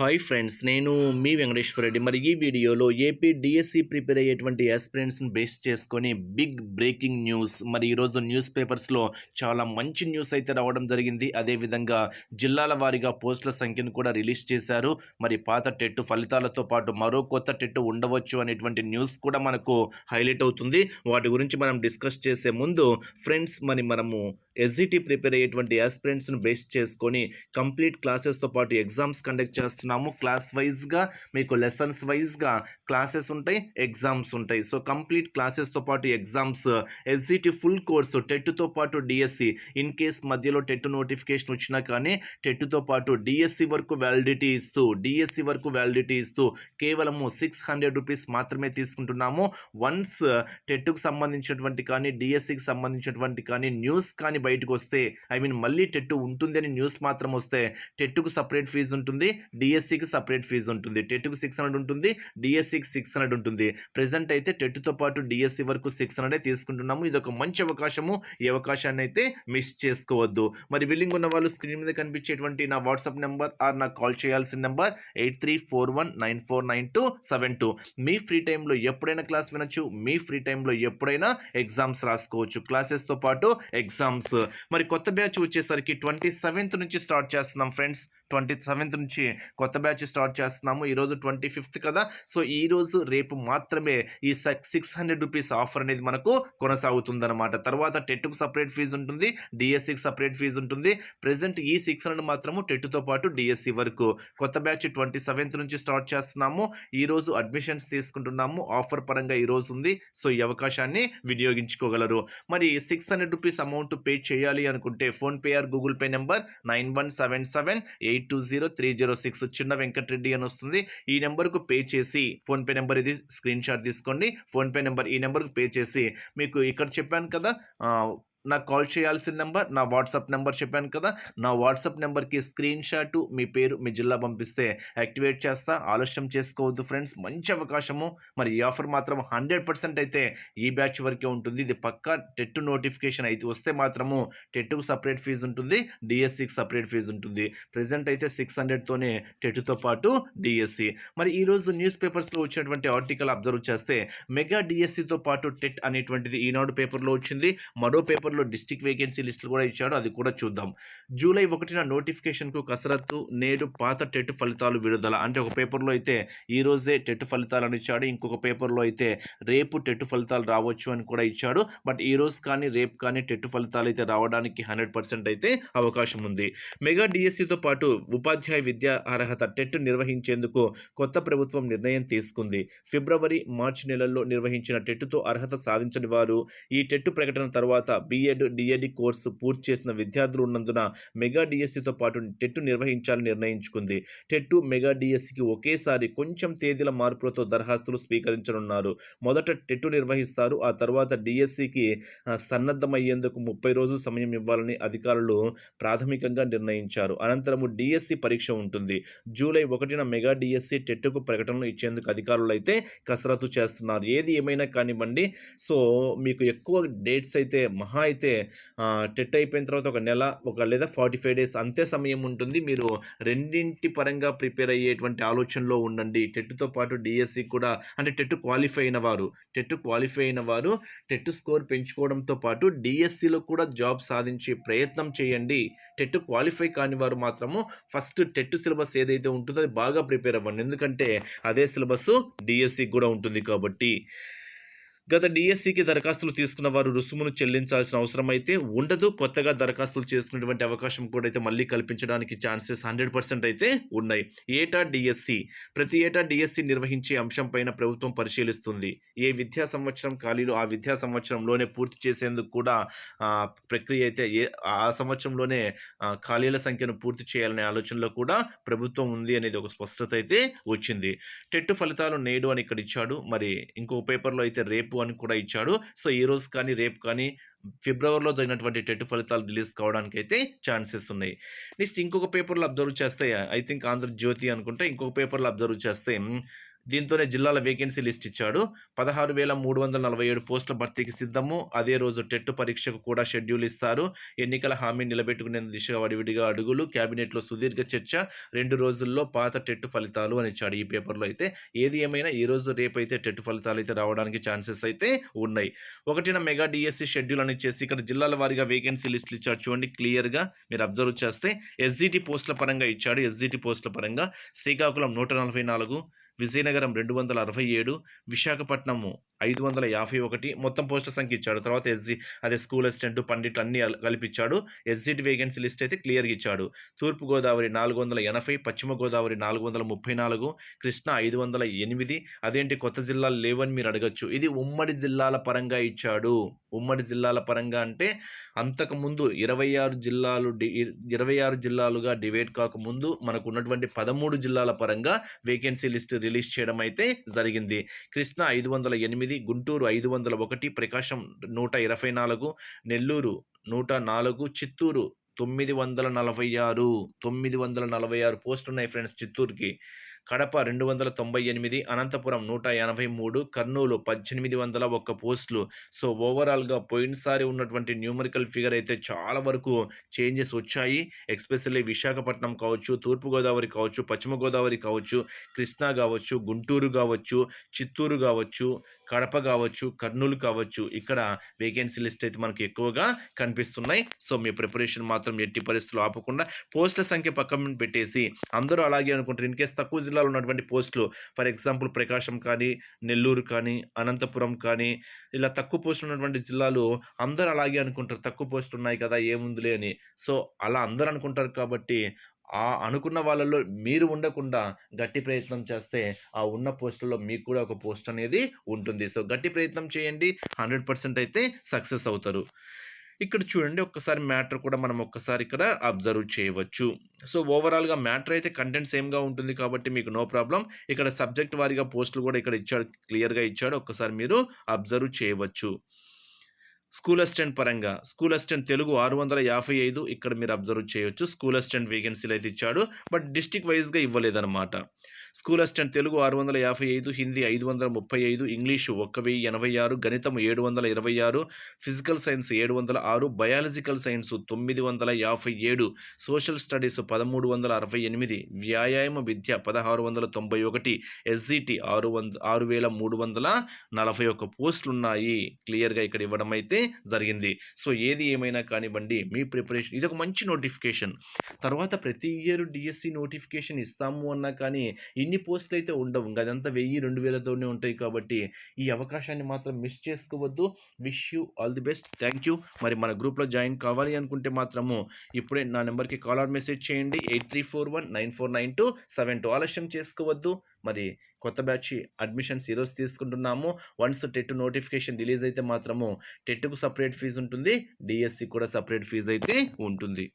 Hi friends నేను మీ వెంకటేశ్వర రెడ్డి. మరి ఈ వీడియోలో ఏపీ డిఎస్సి ప్రిపేర్ అయ్యేటువంటి ఎస్పిరెంట్స్ని బేస్ చేసుకొని బిగ్ బ్రేకింగ్ న్యూస్ మరి ఈరోజు న్యూస్ పేపర్స్లో చాలా మంచి న్యూస్ అయితే రావడం జరిగింది. అదేవిధంగా జిల్లాల వారీగా పోస్టుల సంఖ్యను కూడా రిలీజ్ చేశారు. మరి పాత టెట్టు ఫలితాలతో పాటు మరో కొత్త టెట్టు ఉండవచ్చు అనేటువంటి న్యూస్ కూడా మనకు హైలైట్ అవుతుంది. వాటి గురించి మనం డిస్కస్ చేసే ముందు ఫ్రెండ్స్ మరి మనము ఎస్జిటి ప్రిపేర్ అయ్యేటువంటి ఎస్పిరెంట్స్ను బేస్ చేసుకొని కంప్లీట్ క్లాసెస్తో పాటు ఎగ్జామ్స్ కండక్ట్ చేస్తున్నాము క్లాస్ వైజ్గా మీకు లెసన్స్ వైజ్గా. క్లాసెస్ ఉంటాయి ఎగ్జామ్స్ ఉంటాయి. సో కంప్లీట్ క్లాసెస్తో పాటు ఎగ్జామ్స్ ఎస్జిటి ఫుల్ కోర్సు టెట్తో పాటు డిఎస్సి. ఇన్ కేస్ మధ్యలో టెట్ నోటిఫికేషన్ వచ్చినా కానీ టెట్తో పాటు డిఎస్సి వరకు వ్యాలిడిటీ ఇస్తూ డిఎస్సి వరకు వ్యాలిడిటీ ఇస్తూ కేవలము సిక్స్ హండ్రెడ్ రూపీస్ మాత్రమే తీసుకుంటున్నాము. వన్స్ టెట్కు సంబంధించినటువంటి కానీ డిఎస్సికి సంబంధించినటువంటి కానీ న్యూస్ కానీ బయటకు వస్తే ఐ మీన్ మళ్ళీ టెట్ ఉంటుంది అని న్యూస్ మాత్రం వస్తే టెట్కు సపరేట్ ఫీజు ఉంటుంది డి డిఎస్సికి సపరేట్ ఫీజు ఉంటుంది. టెట్కు సిక్స్ హండ్రెడ్ ఉంటుంది డిఎస్సికి సిక్స్ హండ్రెడ్ ఉంటుంది. ప్రజెంట్ అయితే టెట్తో పాటు డిఎస్సి వరకు సిక్స్ హండ్రెడ్ తీసుకుంటున్నాము. ఇది ఒక మంచి అవకాశము. ఈ అవకాశాన్ని అయితే మిస్ చేసుకోవద్దు. మరి విల్లింగ్ ఉన్న వాళ్ళు స్క్రీన్ మీద కనిపించేటువంటి నా వాట్సాప్ నెంబర్ ఆర్ నాకు కాల్ చేయాల్సిన number eight three four one nine four nine two seven two మీ ఫ్రీ టైంలో ఎప్పుడైనా క్లాస్ వినొచ్చు. మీ ఫ్రీ టైంలో ఎప్పుడైనా ఎగ్జామ్స్ రాసుకోవచ్చు. క్లాసెస్తో పాటు ఎగ్జామ్స్ మరి కొత్త బ్యాచ్ వచ్చేసరికి ట్వంటీ సెవెంత్ నుంచి స్టార్ట్ చేస్తున్నాం ఫ్రెండ్స్ ట్వంటీ సెవెంత్ నుంచి కొత్త బ్యాచ్ స్టార్ట్ చేస్తున్నాము. ఈరోజు ట్వంటీ ఫిఫ్త్ కదా. సో ఈ రోజు రేపు మాత్రమే ఈ సిక్స్ హండ్రెడ్ రూపీస్ ఆఫర్ అనేది మనకు కొనసాగుతుందన్నమాట. తర్వాత టెట్కు సపరేట్ ఫీజు ఉంటుంది. డిఎస్సికి సపరేట్ ఫీజు ఉంటుంది. ప్రజెంట్ ఈ సిక్స్ హండ్రెడ్ మాత్రము టెట్తో పాటు డిఎస్సి వరకు. కొత్త బ్యాచ్ ట్వంటీ సెవెంత్ నుంచి స్టార్ట్ చేస్తున్నాము. ఈరోజు అడ్మిషన్స్ తీసుకుంటున్నాము. ఆఫర్ పరంగా ఈరోజు ఉంది. సో ఈ అవకాశాన్ని వినియోగించుకోగలరు. మరి six hundred rupees amount pay చేయాలి అనుకుంటే PhonePe or Google Pay number nine one seven seven eight two zero three zero six Chinna Venkatareddy అని వస్తుంది. ఈ నెంబర్కు పే చేసి ఫోన్పే నెంబర్ ఇది స్క్రీన్ షాట్ తీసుకోండి. ఫోన్పే నెంబర్ ఈ నెంబర్కు పే చేసి మీకు ఇక్కడ చెప్పాను కదా నాకు కాల్ చేయాల్సిన నెంబర్ నా వాట్సాప్ నెంబర్ చెప్పాను కదా నా వాట్సాప్ నెంబర్కి స్క్రీన్ షాట్ మీ పేరు మీ జిల్లా పంపిస్తే యాక్టివేట్ చేస్తా. ఆలస్యం చేసుకోవద్దు ఫ్రెండ్స్. మంచి అవకాశము. మరి ఈ ఆఫర్ మాత్రం హండ్రెడ్ పర్సెంట్ అయితే ఈ బ్యాచ్ వరకే ఉంటుంది. ఇది పక్కా టెట్ నోటిఫికేషన్ అయితే వస్తే మాత్రము టెట్కు సపరేట్ ఫీజు ఉంటుంది. డిఎస్సికి సపరేట్ ఫీజు ఉంటుంది. ప్రజెంట్ అయితే సిక్స్ హండ్రెడ్తోనే టెట్తో పాటు డిఎస్సి. మరి ఈరోజు న్యూస్ పేపర్స్లో వచ్చినటువంటి ఆర్టికల్ అబ్జర్వ్ చేస్తే మెగా డిఎస్సితో పాటు టెట్ అనేటువంటిది ఈనాడు పేపర్లో వచ్చింది. మరో పేపర్ పేపర్లో డిస్టిక్ వేకెన్సీ లిస్టులు కూడా ఇచ్చాడు. అది కూడా చూద్దాం. జూలై ఒకటిన నోటిఫికేషన్కు కసరత్తు నేడు పాత టెట్ ఫలితాలు విడుదల. అంటే ఒక పేపర్లో అయితే ఈ రోజే టెట్ ఫలితాలను ఇచ్చాడు. ఇంకొక పేపర్లో అయితే రేపు టెట్ ఫలితాలు రావచ్చు అని కూడా ఇచ్చాడు. బట్ ఈ రోజు కానీ రేపు కానీ టెట్ ఫలితాలు అయితే రావడానికి హండ్రెడ్ పర్సెంట్ అయితే అవకాశం ఉంది. మెగా డిఎస్సితో పాటు ఉపాధ్యాయ విద్యా అర్హత టెట్ నిర్వహించేందుకు కొత్త ప్రభుత్వం నిర్ణయం తీసుకుంది. ఫిబ్రవరి మార్చి నెలల్లో నిర్వహించిన టెట్తో అర్హత సాధించని వారు ఈ టెట్ ప్రకటన తర్వాత బీఎడ్ డిఎడ్ కోర్సు పూర్తి చేసిన విద్యార్థులు ఉన్నందున మెగా డిఎస్సితో పాటు టెట్ నిర్వహించాలని నిర్ణయించుకుంది. టెట్ మెగా డిఎస్సికి ఒకేసారి కొంచెం తేదీల మార్పులతో దరఖాస్తులు స్వీకరించనున్నారు. మొదట టెట్ నిర్వహిస్తారు ఆ తర్వాత డిఎస్సికి సన్నద్ధమయ్యేందుకు ముప్పై రోజులు సమయం ఇవ్వాలని అధికారులు ప్రాథమికంగా నిర్ణయించారు. అనంతరము డిఎస్సి పరీక్ష ఉంటుంది. జూలై ఒకటిన మెగా డిఎస్సి టెట్కు ప్రకటనలు ఇచ్చేందుకు అధికారులు అయితే కసరత్తు చేస్తున్నారు. ఏది ఏమైనా కానివ్వండి. సో మీకు ఎక్కువ డేట్స్ అయితే మహా అయితే టెట్ అయిపోయిన తర్వాత ఒక నెల ఒక లేదా ఫార్టీ ఫైవ్ డేస్ అంతే సమయం ఉంటుంది. మీరు రెండింటి పరంగా ప్రిపేర్ అయ్యేటువంటి ఆలోచనలో ఉండండి. టెట్తో పాటు డిఎస్సి కూడా అంటే టెట్ క్వాలిఫై అయిన వారు టెట్ క్వాలిఫై అయిన వారు టెట్ స్కోర్ పెంచుకోవడంతో పాటు డిఎస్సిలో కూడా జాబ్ సాధించే ప్రయత్నం చేయండి. టెట్ క్వాలిఫై కాని వారు మాత్రము ఫస్ట్ టెట్ సిలబస్ ఏదైతే ఉంటుందో అది బాగా ప్రిపేర్ అవ్వండి. ఎందుకంటే అదే సిలబస్ డిఎస్సికి కూడా ఉంటుంది కాబట్టి. గత డిఎస్సికి దరఖాస్తులు తీసుకున్న వారు రుసుమును చెల్లించాల్సిన అవసరం అయితే ఉండదు. కొత్తగా దరఖాస్తులు చేసుకునేటువంటి అవకాశం కూడా అయితే మళ్ళీ కల్పించడానికి ఛాన్సెస్ హండ్రెడ్ పర్సెంట్ అయితే ఉన్నాయి. ఏటా డిఎస్సి? ప్రతి ఏటా డిఎస్సి నిర్వహించే అంశంపైన ప్రభుత్వం పరిశీలిస్తుంది. ఏ విద్యా సంవత్సరం ఖాళీలు ఆ విద్యా సంవత్సరంలోనే పూర్తి చేసేందుకు కూడా ప్రక్రియ అయితే ఏ ఆ సంవత్సరంలోనే ఖాళీల సంఖ్యను పూర్తి చేయాలనే ఆలోచనలో కూడా ప్రభుత్వం ఉంది అనేది ఒక స్పష్టత అయితే వచ్చింది. టెట్ ఫలితాలు నేడు అని ఇక్కడ ఇచ్చాడు. మరి ఇంకో పేపర్లో అయితే రేపు అని కూడా ఇచ్చాడు. సో ఈ రోజు కానీ రేపు కానీ ఫిబ్రవరిలో జరిగినటువంటి టెట్ ఫలితాలు రిలీజ్ కావడానికి అయితే ఛాన్సెస్ ఉన్నాయి. నెక్స్ట్ ఇంకొక పేపర్లో అబ్జర్వ్ చేస్తే ఐ థింక్ ఆంధ్రజ్యోతి అనుకుంటే ఇంకొక పేపర్లో అబ్జర్వ్ చేస్తే దీంతోనే జిల్లాల వేకెన్సీ లిస్ట్ ఇచ్చాడు. పదహారు వేల మూడు వందల నలభై ఏడు పోస్టుల భర్తీకి సిద్ధము. అదే రోజు టెట్ పరీక్షకు కూడా షెడ్యూల్ ఇస్తారు. ఎన్నికల హామీ నిలబెట్టుకునే దిశగా వడివిడిగా అడుగులు కేబినెట్లో సుదీర్ఘ చర్చ రెండు రోజుల్లో పాత టెట్ ఫలితాలు అని ఇచ్చాడు ఈ పేపర్లో అయితే. ఏది ఏమైనా ఈ రోజు రేపు అయితే టెట్ ఫలితాలు అయితే రావడానికి ఛాన్సెస్ అయితే ఉన్నాయి. ఒకటిన మెగా డిఎస్సి షెడ్యూల్ అని చేసి ఇక్కడ జిల్లాల వారీగా వేకెన్సీ లిస్టులు ఇచ్చాడు చూడండి క్లియర్గా మీరు అబ్జర్వ్ చేస్తే. ఎస్జిటి పోస్టుల పరంగా ఇచ్చాడు. ఎస్జిటి పోస్టుల పరంగా శ్రీకాకుళం నూట నలభై నాలుగు విజయనగరం రెండు వందల అరవై ఏడు విశాఖపట్నము ఐదు వందల యాభై ఒకటి మొత్తం పోస్టుల సంఖ్య ఇచ్చాడు. తర్వాత ఎస్జి అదే స్కూల్ అసిస్టెంట్ పండిట్లు అన్ని కల్పించాడు. కలిపిచ్చాడు ఎస్జిటి వేకెన్సీ లిస్ట్ అయితే క్లియర్గా ఇచ్చాడు. తూర్పు గోదావరి నాలుగు వందల ఎనభై పశ్చిమ గోదావరి నాలుగు వందల ముప్పై నాలుగు కృష్ణా ఐదు వందల ఎనిమిది అదేంటి కొత్త జిల్లాలు లేవని మీరు అడగచ్చు. ఇది ఉమ్మడి జిల్లాల పరంగా ఇచ్చాడు. ఉమ్మడి జిల్లాల పరంగా అంటే అంతకుముందు ఇరవై ఆరు జిల్లాలు డి ఇరవై ఆరు జిల్లాలుగా డివైడ్ కాకముందు మనకు ఉన్నటువంటి పదమూడు జిల్లాల పరంగా వేకెన్సీ లిస్ట్ రిలీజ్ చేయడం అయితే జరిగింది. కృష్ణా ఐదు వందల ఎనిమిది గుంటూరు ఐదు వందల ఒకటి ప్రకాశం నూట ఇరవై నాలుగు నెల్లూరు నూట నాలుగు చిత్తూరు తొమ్మిది వందల నలభై ఆరు తొమ్మిది వందల నలభై ఆరు పోస్టులు ఉన్నాయి ఫ్రెండ్స్ చిత్తూరుకి. కడప రెండు వందల తొంభై ఎనిమిది అనంతపురం నూట ఎనభై మూడు కర్నూలు పద్దెనిమిది వందల ఒక్క పోస్టులు. సో ఓవరాల్గా పోయినసారి ఉన్నటువంటి న్యూమరికల్ ఫిగర్ అయితే చాలా వరకు చేంజెస్ వచ్చాయి. ఎక్స్పెషల్లీ విశాఖపట్నం కావచ్చు తూర్పుగోదావరి కావచ్చు పశ్చిమ గోదావరి కావచ్చు కృష్ణా కావచ్చు గుంటూరు కావచ్చు చిత్తూరు కావచ్చు కడప కావచ్చు కర్నూలు కావచ్చు ఇక్కడ వేకెన్సీ లిస్ట్ అయితే మనకి ఎక్కువగా కనిపిస్తున్నాయి. సో మీ ప్రిపరేషన్ మాత్రం ఎట్టి పరిస్థితులు ఆపకుండా పోస్టుల సంఖ్య పక్కన పెట్టేసి అందరూ అలాగే అనుకుంటారు. ఇన్కేస్ తక్కువ జిల్లాలో ఉన్నటువంటి పోస్టులు ఫర్ ఎగ్జాంపుల్ ప్రకాశం కానీ నెల్లూరు కానీ అనంతపురం కానీ ఇలా తక్కువ పోస్టులు ఉన్నటువంటి జిల్లాలు అందరూ అలాగే అనుకుంటారు. తక్కువ పోస్టులు ఉన్నాయి కదా ఏముందిలే అని. సో అలా అందరూ అనుకుంటారు కాబట్టి ఆ అనుకున్న వాళ్ళలో మీరు ఉండకుండా గట్టి ప్రయత్నం చేస్తే ఆ ఉన్న పోస్టుల్లో మీకు కూడా ఒక పోస్ట్ అనేది ఉంటుంది. సో గట్టి ప్రయత్నం చేయండి. హండ్రెడ్ పర్సెంట్ అయితే సక్సెస్ అవుతారు. ఇక్కడ చూడండి ఒక్కసారి మ్యాటర్ కూడా మనం ఒక్కసారి ఇక్కడ అబ్జర్వ్ చేయవచ్చు. సో ఓవరాల్గా మ్యాటర్ అయితే కంటెంట్ సేమ్గా ఉంటుంది కాబట్టి మీకు నో ప్రాబ్లం ఇక్కడ సబ్జెక్ట్ వారిగా పోస్టులు కూడా ఇక్కడ ఇచ్చాడు క్లియర్గా ఇచ్చాడు. ఒక్కసారి మీరు అబ్జర్వ్ చేయవచ్చు. స్కూల్ అసిస్టెంట్ పరంగా స్కూల్ అసిస్టెంట్ తెలుగు ఆరు వందల యాభై ఐదు ఇక్కడ మీరు అబ్జర్వ్ చేయొచ్చు. స్కూల్ అసిస్టెంట్ వేకెన్సీలు అయితే ఇచ్చాడు బట్ డిస్టిక్ వైజ్గా ఇవ్వలేదన్నమాట. స్కూల్ అసిస్టెంట్ తెలుగు ఆరు వందల యాభై ఐదు హిందీ ఐదు వందల ముప్పై ఐదు ఇంగ్లీషు ఒక్క వెయ్యి ఎనభై ఆరు గణితం ఏడు వందల ఇరవై ఆరు ఫిజికల్ సైన్స్ ఏడు వందల ఆరు బయాలజికల్ సైన్స్ తొమ్మిది వందల యాభై ఏడు సోషల్ స్టడీస్ పదమూడు వందల అరవై ఎనిమిది వ్యాయామ విద్య పదహారు వందల తొంభై ఒకటి ఎస్జిటి ఆరు వంద ఆరు వేల మూడు వందల నలభై ఒక్క పోస్టులు ఉన్నాయి క్లియర్గా ఇక్కడ ఇవ్వడం అయితే జరిగింది. సో ఏది ఏమైనా కానివ్వండి మీ ప్రిపరేషన్ ఇది ఒక మంచి నోటిఫికేషన్. తర్వాత ప్రతి ఇయర్ డిఎస్సి నోటిఫికేషన్ ఇస్తాము అన్నా కానీ ఇన్ని పోస్టులు అయితే ఉండవు. అదంతా వెయ్యి రెండు వేలతోనే ఉంటాయి కాబట్టి ఈ అవకాశాన్ని మాత్రం మిస్ చేసుకోవద్దు. Wish you all the best thank you మరి మన గ్రూప్లో జాయిన్ కావాలి అనుకుంటే మాత్రము ఇప్పుడే నా నెంబర్కి కాల్ ఆర్ మెసేజ్ చేయండి. Eight three four one nine four nine two seven two. ఆలస్యం చేసుకోవద్దు. మరి కొత్త బ్యాచ్ అడ్మిషన్స్ ఈరోజు తీసుకుంటున్నాము వన్స్ టెట్ నోటిఫికేషన్ రిలీజ్ అయితే మాత్రము టెట్కు సపరేట్ ఫీజు ఉంటుంది డిఎస్సి కూడా సపరేట్ ఫీజు అయితే ఉంటుంది.